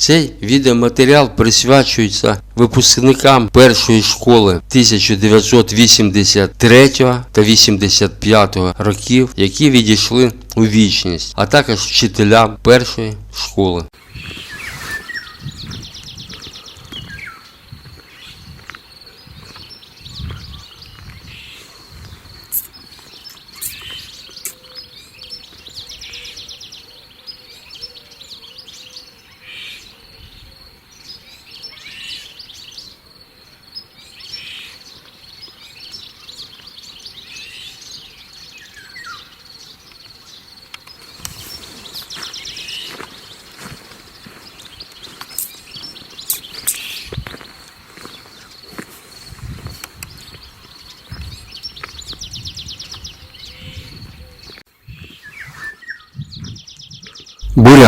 Цей відеоматеріал присвячується випускникам першої школи 1983 та 85 років, які відійшли у вічність, а також вчителям першої школи.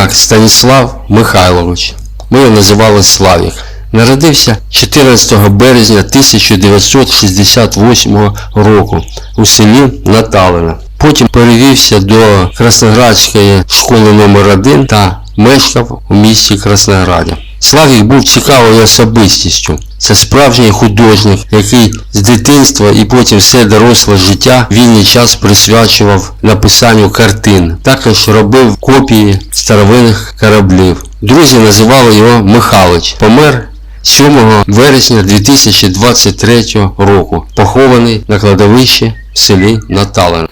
Буряк Станіслав Михайлович. Ми його називали Славік. Народився 14 березня 1968 року у селі Наталина. Потім перевівся до Красноградської школи номер 1 та мешкав у місті Краснограді. Славік був цікавою особистістю. Це справжній художник, який з дитинства і потім все доросле життя вільний час присвячував написанню картин. Також робив копії старовинних кораблів. Друзі називали його Михалич. Помер 7 вересня 2023 року, похований на кладовищі в селі Наталин.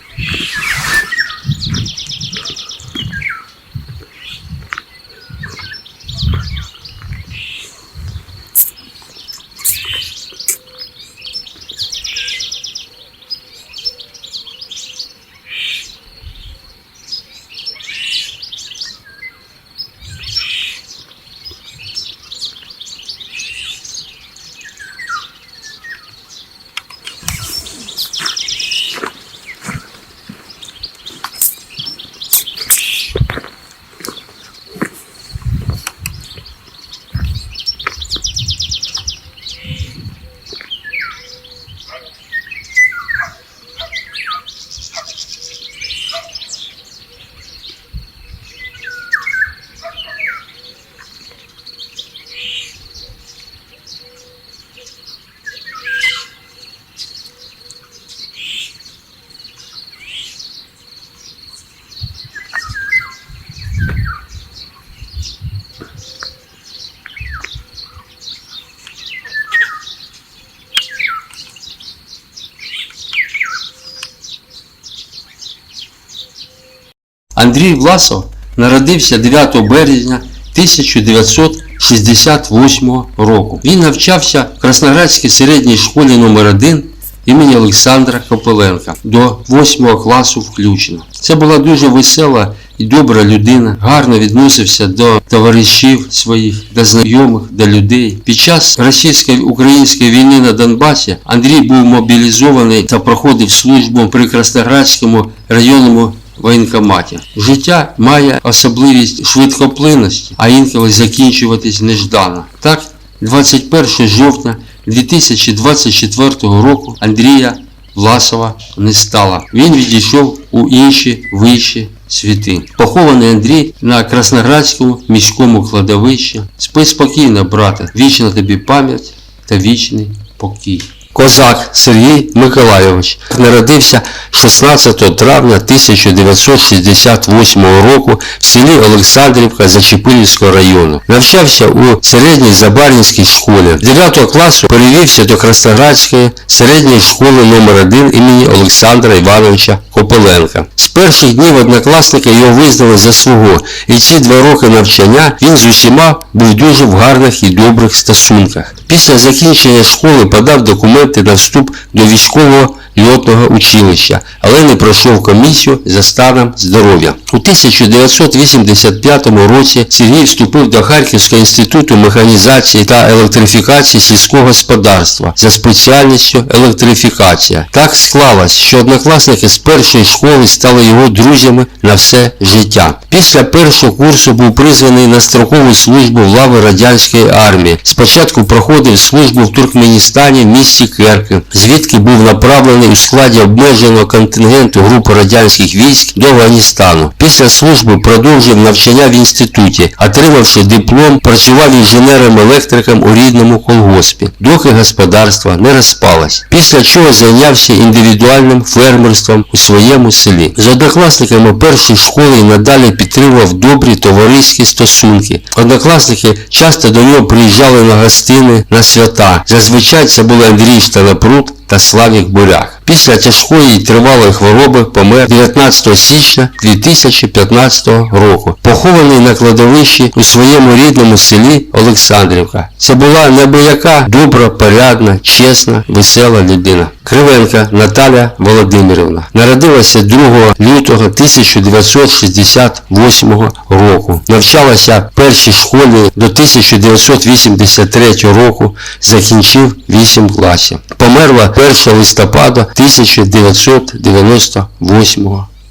Андрій Власов народився 9 березня 1968 року. Він навчався в Красноградській середній школі номер 1 імені Олександра Копеленка до 8 класу включно. Це була дуже весела і добра людина, гарно відносився до товаришів своїх, до знайомих, до людей. Під час російсько-української війни на Донбасі Андрій був мобілізований та проходив службу при Красноградському районному воєнкоматі. Життя має особливість швидкоплинності, а інколи закінчуватись неждано. Так, 21 жовтня 2024 року Андрія Власова не стало. Він відійшов у інші вищі світи. Похований Андрій на Красноградському міському кладовищі. Спи спокійно, брате, вічна тобі пам'ять та вічний покій. Козак Сергій Миколайович народився 16 травня 1968 року в селі Олександрівка Зачепилівського району. Навчався у середній Забарінській школі. З 9 класу перевівся до Красноградської середньої школи номер 1 імені Олександра Івановича Копеленка. З перших днів однокласники його визнали за свого, і ці два роки навчання він з усіма був дуже в гарних і добрих стосунках. Після закінчення школи подав документи на вступ до військового льотного училища, але не пройшов комісію за станом здоров'я. У 1985 році Сергій вступив до Харківського інституту механізації та електрифікації сільського господарства за спеціальністю електрифікація. Так склалось, що однокласники з першої школи стали стали його друзями на все життя. Після першого курсу був призваний на строкову службу в лави радянської армії. Спочатку проходив службу в Туркменістані в місті Керки, звідки був направлений у складі обмеженого контингенту групи радянських військ до Афганістану. Після служби продовжив навчання в інституті, отримавши диплом, працював інженером-електриком у рідному колгоспі, доки господарство не розпалось. Після чого зайнявся індивідуальним фермерством у своєму селі. Однокласниками першої школи і надалі підтримував добрі товариські стосунки. Однокласники часто до нього приїжджали на гостини, на свята. Зазвичай це були Андрій Штанапрут та Славік Бурях. Після тяжкої і тривалої хвороби помер 19 січня 2015 року, похований на кладовищі у своєму рідному селі Олександрівка. Це була небияка, добра, порядна, чесна, весела людина. Кривенка Наталя Володимирівна народилася 2 лютого 1968 року. Навчалася в першій школі до 1983 року, закінчив 8 класів. Померла 1 листопада 1998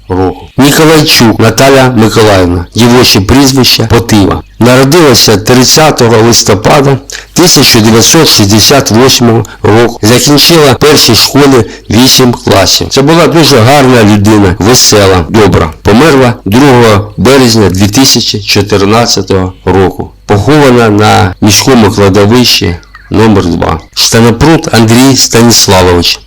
року. Ніколайчук Наталя Миколаївна, дівоче прізвище Потива. Народилася 30 листопада 1968 року. Закінчила в першій школі 8 класів. Це була дуже гарна людина, весела, добра. Померла 2 березня 2014 року. Похована на міському кладовищі номер 2 Штанопрут Андрій Станіславович.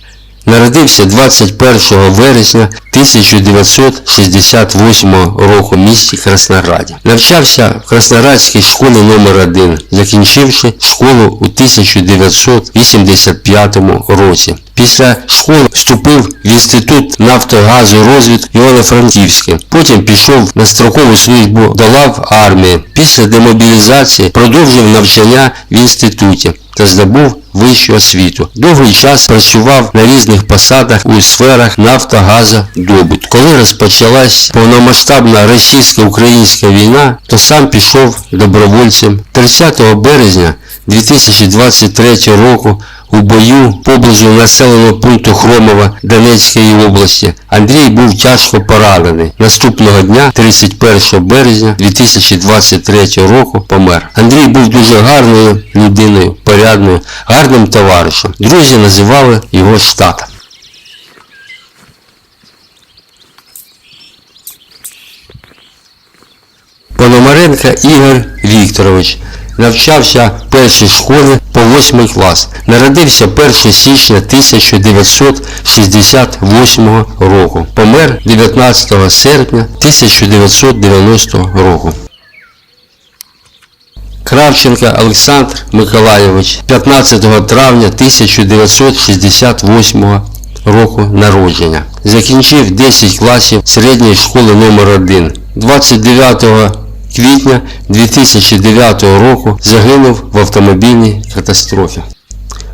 Народився 21 вересня 1968 року в місті Краснограді. Навчався в Красноградській школі номер 1 закінчивши школу у 1985 році. Після школи вступив в Інститут нафтогазу розвідки Івано-Франківське. Потім пішов на строкову службу до лав армії. Після демобілізації продовжив навчання в інституті та здобув вищу освіту. Довгий час працював на різних посадах у сферах нафтогазодобутку. Коли розпочалась повномасштабна російсько-українська війна, то сам пішов добровольцем. 30 березня 2023 року у бою поблизу населеного пункту Хромова Донецької області Андрій був тяжко поранений. Наступного дня, 31 березня 2023 року, помер. Андрій був дуже гарною людиною, порядною, гарним товаришем. Друзі називали його штатом. Пономаренко Ігор Вікторович навчався в першій школі по 8 клас. Народився 1 січня 1968 року. Помер 19 серпня 1990 року. Кравченко Олександр Миколайович 15 травня 1968 року народження. Закінчив 10 класів середньої школи номер 1 29 квітня 2009 року загинув в автомобільній катастрофі.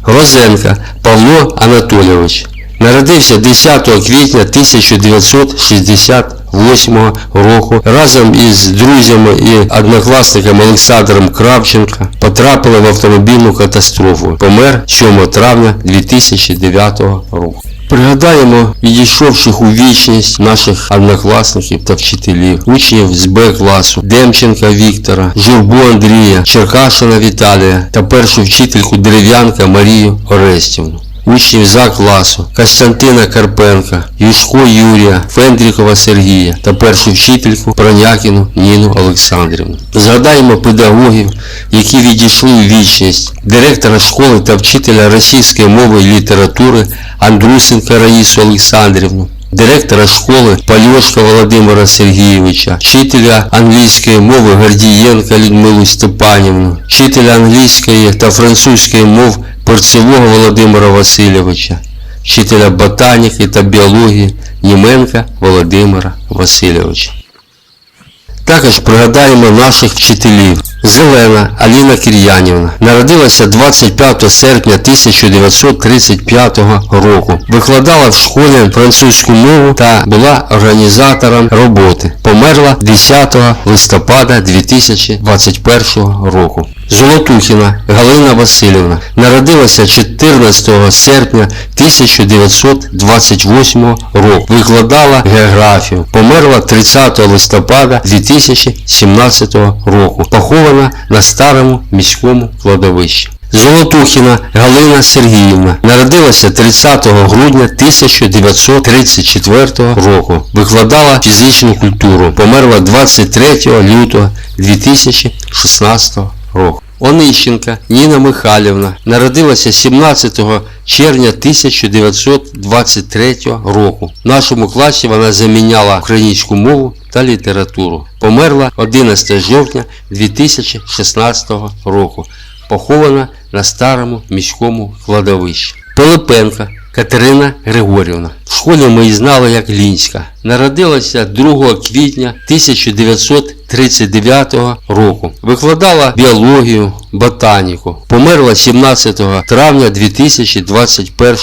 Розенка Павло Анатолійович народився 10 квітня 1968 року разом із друзями і однокласником Олександром Кравченко потрапили в автомобільну катастрофу. Помер 7 травня 2009 року. Пригадаємо відійшовших у вічність наших однокласників та вчителів, учнів з Б класу, Демченка Віктора, Журбу Андрія, Черкашина Віталія та першу вчительку дерев'янка Марію Орестівну. Учнів за класу Костянтина Карпенка, Юшко Юрія, Фендрікова Сергія та першу вчительку Пронякіну Ніну Олександрівну. Згадаємо педагогів, які відійшли у вічність, директора школи та вчителя російської мови і літератури Андрусенка Раїсу Олександрівну, директора школи Пальошка Володимира Сергійовича, вчителя англійської мови Гордієнка Людмилу Степанівну, вчителя англійської та французької мов Порцевого Володимира Васильовича, вчителя ботаніки та біології Німенка Володимира Васильовича. Також пригадаємо наших вчителів. Зелена Аліна Кір'янівна народилася 25 серпня 1935 року. Викладала в школі французьку мову та була організатором роботи. померла 10 листопада 2021 року. Золотухіна Галина Васильівна народилася 14 серпня 1928 року. Викладала географію. Померла 30 листопада 2017 року. Похована старому міському кладовищі. Золотухіна Галина Сергіївна народилася 30 грудня 1934 року. Викладала фізичну культуру. Померла 23 лютого 2016 року. Онищенка Ніна Михайлівна народилася 17 червня 1923 року. В нашому класі вона заміняла українську мову та літературу. Померла 11 жовтня 2016 року. Похована на старому міському кладовищі. Пилипенка Катерина Григорівна. В школі ми її знали як Лінська. Народилася 2 квітня 1939 року. Викладала біологію, ботаніку. Померла 17 травня 2021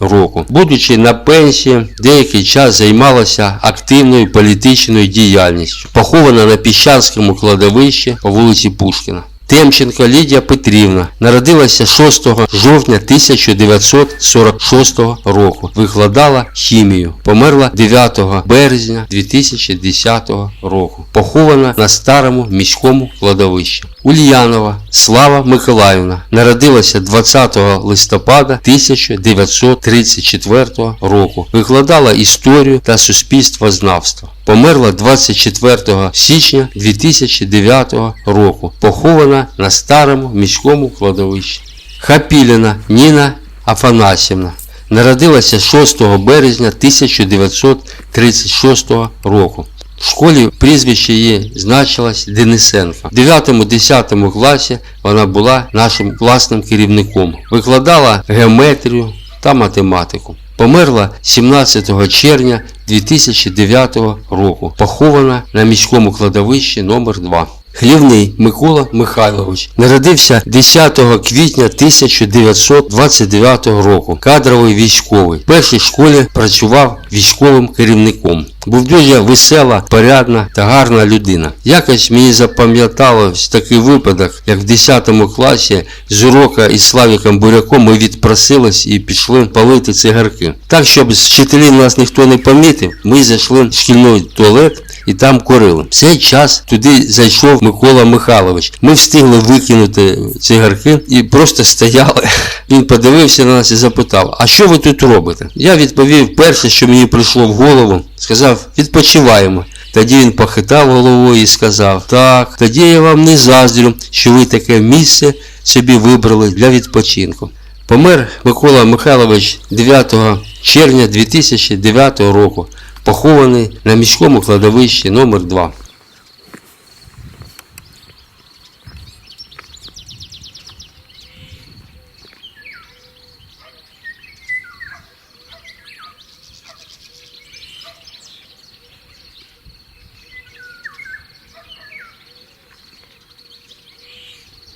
року. Будучи на пенсії, деякий час займалася активною політичною діяльністю. Похована на Піщанському кладовищі по вулиці Пушкіна. Темченко Лідія Петрівна народилася 6 жовтня 1946 року. Викладала хімію. Померла 9 березня 2010 року. Похована на старому міському кладовищі. Ульянова Слава Миколаївна народилася 20 листопада 1934 року. Викладала історію та суспільствознавство. Померла 24 січня 2009 року. Похована на старому міському кладовищі. Хапіліна Ніна Афанасівна. Народилася 6 березня 1936 року. В школі прізвище її значилось Денисенко. В 9-10 класі вона була нашим класним керівником. Викладала геометрію та математику. Померла 17 червня 2009 року. Похована на міському кладовищі номер 2 Хлівний Микола Михайлович народився 10 квітня 1929 року. Кадровий військовий. В першій школі працював військовим керівником. Був дуже весела, порядна та гарна людина. Якось мені запам'яталось такий випадок, як в 10 класі з урока із Славіком Буряком ми відпросились і пішли палити цигарки. Так, щоб з вчителів нас ніхто не помітив, ми зайшли в шкільний туалет і там курили. В цей час туди зайшов Микола Михайлович. Ми встигли викинути цигарки і просто стояли. Він подивився на нас і запитав: А що ви тут робите? Я відповів перше, що мені прийшло в голову, сказав, відпочиваємо. Тоді він похитав головою і сказав: Так, тоді я вам не заздрю, що ви таке місце собі вибрали для відпочинку. Помер Микола Михайлович 9 червня 2009 року, похований на міському кладовищі номер 2